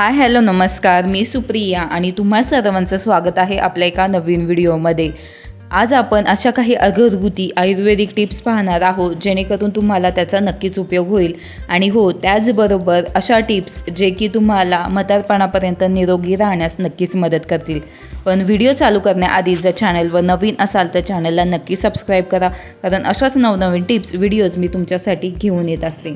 Hi hello नमस्कार. मी सुप्रिया आणि तुम्हा सर्वांचं स्वागत आहे आपल्या एका नवीन व्हिडिओमध्ये. आज आपण अशा काही अगरगुती आयुर्वेदिक टिप्स पाहणार आहोत जेणेकरून तुम्हाला त्याचा नक्कीच उपयोग होईल. आणि हो त्याचबरोबर अशा टिप्स जे की तुम्हाला म्हातारपणापर्यंत निरोगी राहण्यास नक्कीच मदत करतील. पण व्हिडिओ चालू करण्याआधी जर चॅनलवर नवीन असाल तर चॅनलला नक्की सबस्क्राईब करा कारण अशाच नवनवीन टिप्स व्हिडिओज मी तुमच्यासाठी घेऊन येत असते.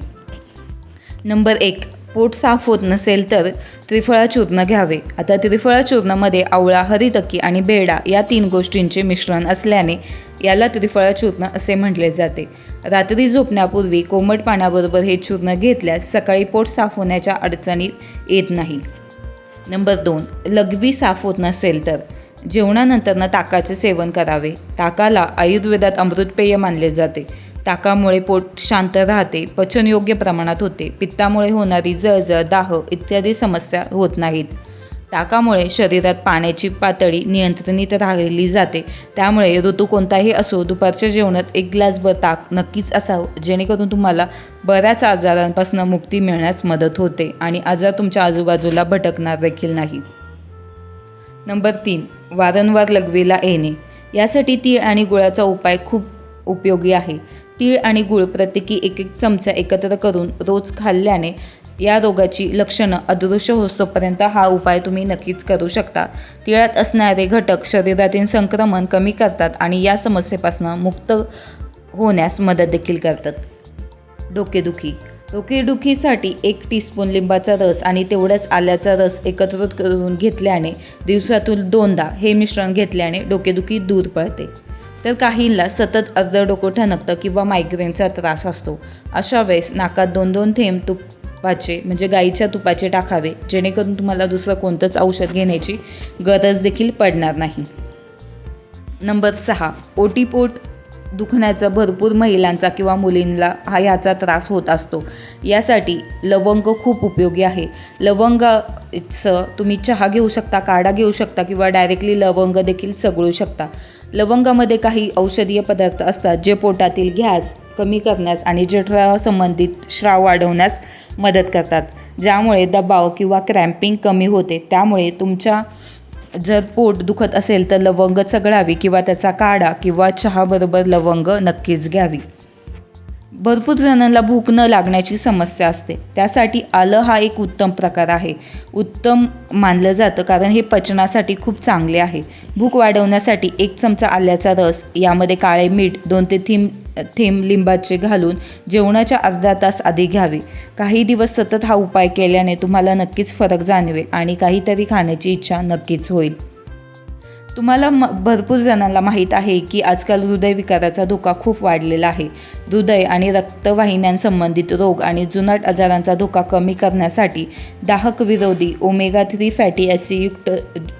नंबर एक पोट साफ होत नसेल तर त्रिफळा चूर्ण घ्यावे. आता त्रिफळा चूर्णामध्ये आवळा हरितकी आणि बेडा या तीन गोष्टींचे मिश्रण असल्याने याला त्रिफळा चूर्ण असे म्हटले जाते. रात्री झोपण्यापूर्वी कोमट पाण्याबरोबर हे चूर्ण घेतल्यास सकाळी पोट साफ होण्याच्या अडचणीत येत नाही. नंबर दोन लघवी साफ होत नसेल तर. जेवणानंतरनं ताकाचे सेवन करावे. ताकाला आयुर्वेदात अमृतपेय मानले जाते. ताकामुळे पोट शांत राहते पचन योग्य प्रमाणात होते पित्तामुळे होणारी जळजळ दाह इत्यादी समस्या होत नाहीत. ताकामुळे शरीरात पाण्याची पातळी नियंत्रणीत राहिली जाते. त्यामुळे ऋतू कोणताही असो दुपारच्या जेवणात एक ग्लासभर ताक नक्कीच असावं जेणेकरून तुम्हाला बऱ्याच आजारांपासून मुक्ती मिळण्यास मदत होते आणि आजार तुमच्या आजूबाजूला भटकणार देखील नाही. नंबर तीन वारंवार लघवीला येणे. यासाठी तीळ आणि गुळाचा उपाय खूप उपयोगी आहे. तीळ आणि गुळ प्रत्येकी एक एक चमचा एकत्र करून रोज खाल्ल्याने या रोगाची लक्षणं अदृश्य होतोपर्यंत हा उपाय तुम्ही नक्कीच करू शकता. तिळात असणारे घटक शरीरातील संक्रमण कमी करतात आणि या समस्येपासून मुक्त होण्यास मदत देखील करतात. डोकेदुखी. डोकेदुखीसाठी एक टीस्पून लिंबाचा रस आणि तेवढ्याच आल्याचा रस एकत्रित करून घेतल्याने दिवसातून दोनदा हे मिश्रण घेतल्याने डोकेदुखी दूर पडते. तर काहींना सतत अर्ध डोकं ठणकतं किंवा मायग्रेनचा त्रास असतो. अशा वेळेस नाकात दोन दोन थेंब तुपाचे म्हणजे गाईच्या तुपाचे टाकावे जेणेकरून तुम्हाला दुसरं कोणतंच औषध घेण्याची गरज देखील पडणार नाही. नंबर सहा ओटीपोट दुखण्याचा भरपूर महिलांचा किंवा मुलींना हा ह्याचा त्रास होत असतो. यासाठी लवंग खूप उपयोगी आहे. लवंगाचं तुम्ही चहा घेऊ शकता काढा घेऊ शकता किंवा डायरेक्टली लवंग देखील चगळू शकता. लवंगामध्ये काही औषधीय पदार्थ असतात जे पोटातील गॅस कमी करण्यास आणि जठरासंबंधित श्राव वाढवण्यास मदत करतात. ज्यामुळे दबाव किंवा क्रॅम्पिंग कमी होते. त्यामुळे तुमच्या जर पोट दुखत असेल तर लवंग चगळावी किंवा त्याचा काढा किंवा चहाबरोबर लवंग नक्कीच घ्यावी. भरपूर जणांना भूक न लागण्याची समस्या असते. त्यासाठी आलं हा एक उत्तम प्रकार आहे. उत्तम मानलं जातं कारण हे पचनासाठी खूप चांगले आहे. भूक वाढवण्यासाठी एक चमचा आल्याचा रस यामध्ये काळे मीठ दोन ते थीम थेंब लिंबाचे घालून जेवणाच्या अर्धा तास आधी घ्यावे. काही दिवस सतत हा उपाय केल्याने तुम्हाला नक्कीच फरक जाणवेल आणि काहीतरी खाण्याची इच्छा नक्कीच होईल. तुम्हाला म भरपूर जणांना माहीत आहे की आजकाल हृदयविकाराचा धोका खूप वाढलेला आहे. हृदय आणि रक्तवाहिन्यांसंबंधित रोग आणि जुनाट आजारांचा धोका कमी करण्यासाठी दाहक विरोधी ओमेगा थ्री फॅटी ॲसिडयुक्त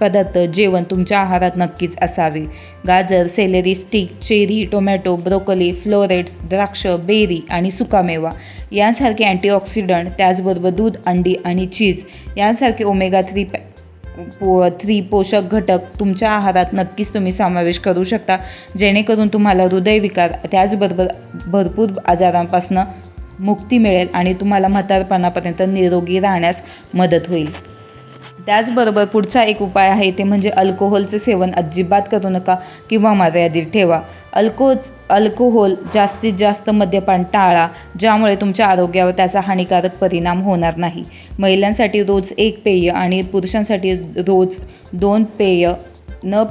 पदार्थ जेवण तुमच्या आहारात नक्कीच असावे. गाजर celery stick cherry tomato broccoli florets द्राक्ष बेरी आणि सुकामेवा यांसारखे अँटीऑक्सिडंट त्याचबरोबर दूध अंडी आणि चीज यांसारखे ओमेगा थ्री पो थ्री पोषक घटक तुमच्या आहारात नक्कीच तुम्ही समावेश करू शकता. जेणेकरून तुम्हाला हृदयविकार त्याचबरोबर भरपूर आजारांपासून मुक्ती मिळेल आणि तुम्हाला म्हातारपणापर्यंत निरोगी राहण्यास मदत होईल. त्याचबरोबर पुढचा एक उपाय आहे ते म्हणजे अल्कोहोलचे सेवन अजिबात करू नका किंवा मर्यादित ठेवा. अल्कोच अल्कोहोल जास्तीत जास्त मद्यपान टाळा ज्यामुळे तुमच्या आरोग्यावर त्याचा हानिकारक परिणाम होणार नाही. महिलांसाठी रोज एक पेय आणि पुरुषांसाठी रोज दोन पेय न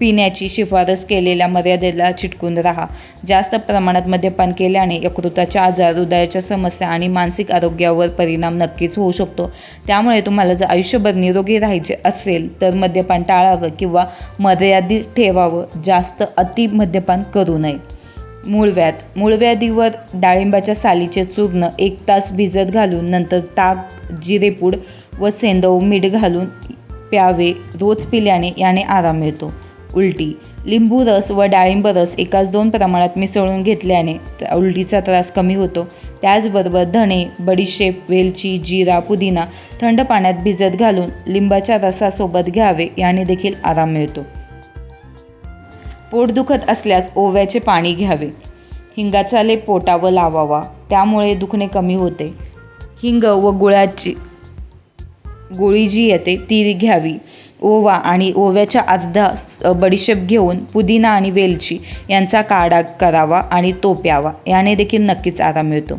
पिण्याची शिफारस केलेल्या मर्यादेला चिटकून राहा. जास्त प्रमाणात मद्यपान केल्याने यकृताच्या आजार हृदयाच्या समस्या आणि मानसिक आरोग्यावर परिणाम नक्कीच होऊ शकतो. त्यामुळे तुम्हाला जर आयुष्यभर निरोगी राहायचे असेल तर मद्यपान टाळावं किंवा मर्यादित ठेवावं. जास्त अति मद्यपान करू नये. मूळव्याध मूळव्याधीवर डाळिंबाच्या सालीचे चूर्ण एक तास भिजत घालून नंतर ताक जिरेपूड व सेंदव मीठ घालून प्यावे. रोज पिल्याने याने आराम मिळतो. उलटी. लिंबू रस व डाळिंब रस एकाच दोन प्रमाणात मिसळून घेतल्याने उलटीचा त्रास कमी होतो. त्याचबरोबर धणे बडीशेप वेलची जिरा पुदिना थंड पाण्यात भिजत घालून लिंबाच्या रसासोबत घ्यावे याने देखील आराम मिळतो. पोट दुखत असल्यास ओव्याचे पाणी घ्यावे. हिंगाचा लेप पोटावर लावावा त्यामुळे दुखणे कमी होते. हिंग व गुळाची गोळी जी येते ती घ्यावी. ओवा आणि ओव्याच्या अर्धा बडीशेप घेऊन पुदिना आणि वेलची यांचा काढा करावा आणि तो प्यावा याने देखील नक्कीच आराम मिळतो.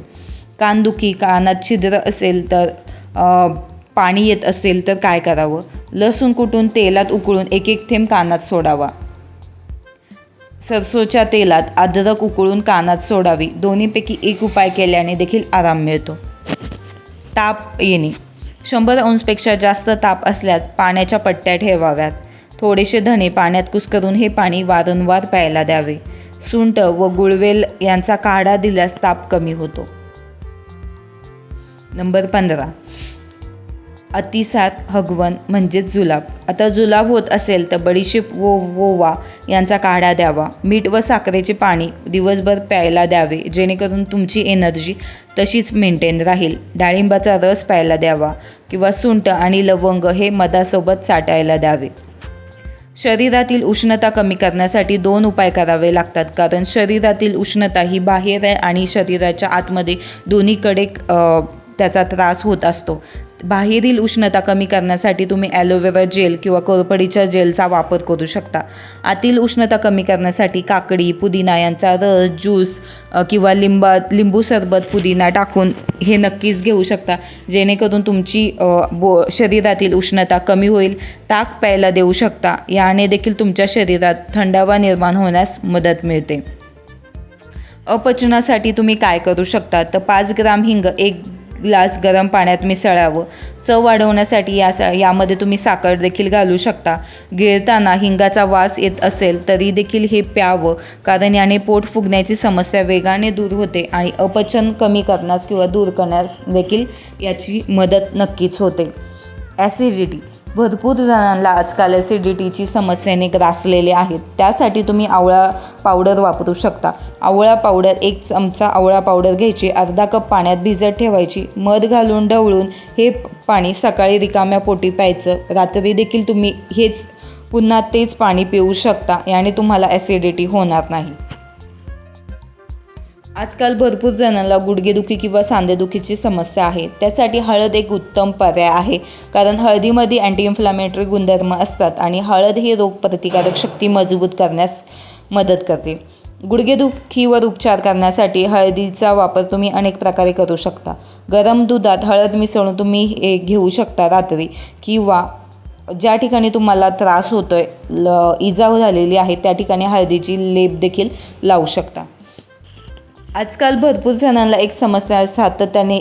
कानदुखी कानात छिद्र असेल तर पाणी येत असेल तर काय करावं? लसूण कुटून तेलात उकळून एक एक थेंब कानात सोडावा. सरसोच्या तेलात अद्रक उकळून कानात सोडावी. दोन्हीपैकी एक उपाय केल्याने देखील आराम मिळतो. ताप येणे. शंभर अंशपेक्षा जास्त ताप असल्यास पाण्याच्या पट्ट्या ठेवाव्यात. थोडेसे धणे पाण्यात कुस्करून हे पाणी वारंवार प्यायला द्यावे. सुंट व गुळवेल यांचा काढा दिल्यास ताप कमी होतो. नंबर पंधरा. अतिसार हगवण म्हणजेच जुलाब. आता जुलाब होत असेल तर बडीशेप वो वोवा यांचा काढा द्यावा. मीठ व साखरेचे पाणी दिवसभर प्यायला द्यावे. जेणेकरून तुमची एनर्जी तशीच मेंटेन राहील. डाळिंबाचा रस प्यायला द्यावा किंवा सुंठ आणि लवंग हे मधासोबत साठायला द्यावे. शरीरातील उष्णता कमी करण्यासाठी दोन उपाय करावे लागतात. कारण शरीरातील उष्णता ही बाहेर आहे आणि शरीराच्या आतमध्ये दोन्हीकडे त्याचा त्रास होत असतो. बाहेरील उष्णता कमी करण्यासाठी तुम्ही ॲलोवेरा जेल किंवा कोरपडीच्या जेलचा वापर करू शकता. आतील उष्णता कमी करण्यासाठी काकडी पुदिना यांचा रस ज्यूस किंवा लिंबा लिंबू सरबत पुदिना टाकून हे नक्कीच घेऊ शकता. जेणेकरून तुमची बो शरीरातील उष्णता कमी होईल ताक प्यायला देऊ शकता. याने देखील तुमच्या शरीरात थंडावा निर्माण होण्यास मदत मिळते. अपचनासाठी तुम्ही काय करू शकता? तर पाच ग्राम हिंग एक ग्लास गरम पाण्यात मिसळावं. चव वाढवण्यासाठी या यामध्ये तुम्ही साखर देखील घालू शकता. गिळताना हिंगाचा वास येत असेल तरी देखील हे प्यावं कारण याने पोट फुगण्याची समस्या वेगाने दूर होते आणि अपचन कमी करण्यास किंवा दूर करण्यास देखील याची मदत नक्कीच होते. ॲसिडिटी भरपूर जणांना आजकाल ॲसिडिटीची समस्येने ग्रासलेले आहेत. त्यासाठी तुम्ही आवळा पावडर वापरू शकता. आवळा पावडर एक चमचा आवळा पावडर घ्यायची अर्धा कप पाण्यात भिजत ठेवायची मध घालून ढवळून हे पाणी सकाळी रिकाम्या पोटी प्यायचं. रात्री देखील तुम्ही हेच पुन्हा तेच पाणी पिऊ शकता याने तुम्हाला ॲसिडिटी होणार नाही. आजकाल भरपूर जणांना गुडघेदुखी किंवा सांधेदुखीची समस्या आहे. त्यासाठी हळद एक उत्तम पर्याय आहे. कारण हळदीमध्ये अँटी इन्फ्लामेटरी गुणधर्म असतात आणि हळद ही रोगप्रतिकारक शक्ती मजबूत करण्यास मदत करते. गुडघेदुखीवर उपचार करण्यासाठी हळदीचा वापर तुम्ही अनेक प्रकारे करू शकता. गरम दुधात हळद मिसळून तुम्ही हे घेऊ शकता रात्री किंवा ज्या ठिकाणी तुम्हाला त्रास होतोय ल इजा झालेली आहे त्या ठिकाणी हळदीची लेप देखील लावू शकता. आजकाल भरपूर जणांना एक समस्या सातत्याने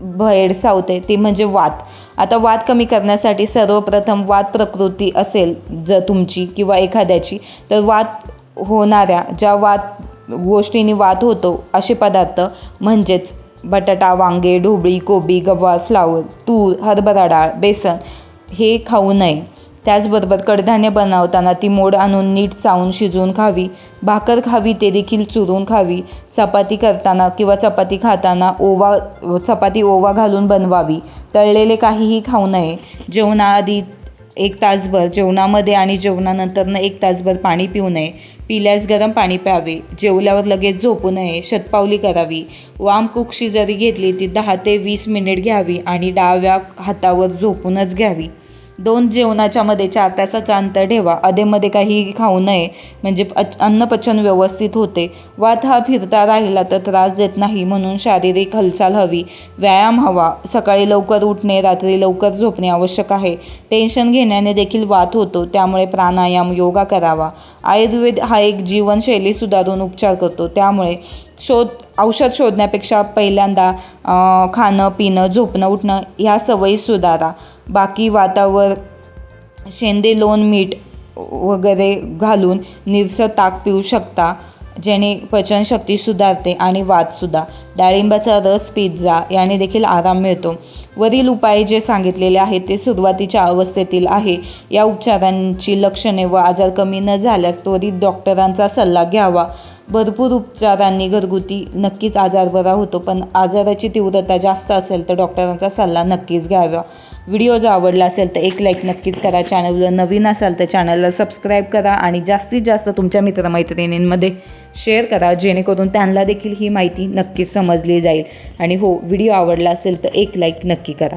भेडसावते ती म्हणजे वात. आता वात कमी करण्यासाठी सर्वप्रथम वाद प्रकृती असेल जर तुमची किंवा एखाद्याची तर वात होणाऱ्या ज्या वात गोष्टींनी वात होतो असे पदार्थ म्हणजेच बटाटा वांगे ढोबळी कोबी गवार फ्लावर तूर हरभरा डाळ बेसन हे खाऊ नये. त्याचबरोबर कडधान्य बनवताना ती मोड आणून नीट चावून शिजवून खावी. भाकर खावी ते देखील चुरून खावी. चपाती करताना किंवा चपाती खाताना ओवा चपाती ओवा घालून बनवावी. तळलेले काहीही खाऊ नये. जेवणाआधी एक तासभर जेवणामध्ये आणि जेवणानंतरनं एक तासभर पाणी पिऊ नये. पिल्यास गरम पाणी प्यावे. जेवल्यावर लगेच झोपू नये. शतपावली करावी. वाम कुक्षी जरी घेतली ती दहा ते वीस मिनिट घ्यावी आणि डाव्या हातावर झोपूनच घ्यावी. दोन जेवणाच्या मध्ये चार तासाचा अंतर ठेवा. अधेमध्ये काही खाऊ नये. म्हणजे अच अन्नपचन व्यवस्थित होते. वात हा फिरता राहिला तर त्रास देत नाही म्हणून शारीरिक हालचाल हवी. व्यायाम हवा. सकाळी लवकर उठणे रात्री लवकर झोपणे आवश्यक आहे. टेन्शन घेण्याने देखील वात होतो. त्यामुळे प्राणायाम योगा करावा. आयुर्वेद हा एक जीवनशैली सुधारून उपचार करतो. त्यामुळे शोध औषध शोधण्यापेक्षा पहिल्यांदा खाणं पिणं झोपणं उठणं ह्या सवयी सुधारा. बाकी वातावर शेंदे लोण मीठ वगैरे घालून निरसं ताक पिऊ शकता जेणे पचनशक्ती सुधारते आणि वादसुद्धा डाळिंबाचा रस पिझ्झा याने देखील आराम मिळतो. वरील उपाय जे सांगितलेले आहेत ते सुरुवातीच्या अवस्थेतील आहे. या उपचारांची लक्षणे व आजार कमी न झाल्यास त्वरित डॉक्टरांचा सल्ला घ्यावा. भरपूर उपचारांनी घरगुती नक्कीच आजार बरा होतो पण आजाराची तीव्रता जास्त असेल तर डॉक्टरांचा सल्ला नक्कीच घ्यावा. व्हिडिओ जर आवडला असेल तर एक लाईक नक्कीच करा. चॅनलवर नवीन असाल तर चॅनलला सबस्क्राईब करा आणि जास्तीत जास्त तुमच्या मित्रमैत्रिणींमध्ये शेअर करा जेणेकरून त्यांना देखील ही माहिती नक्कीच समजली जाईल. आणि हो व्हिडिओ आवडला असेल तर एक लाईक नक्की करा.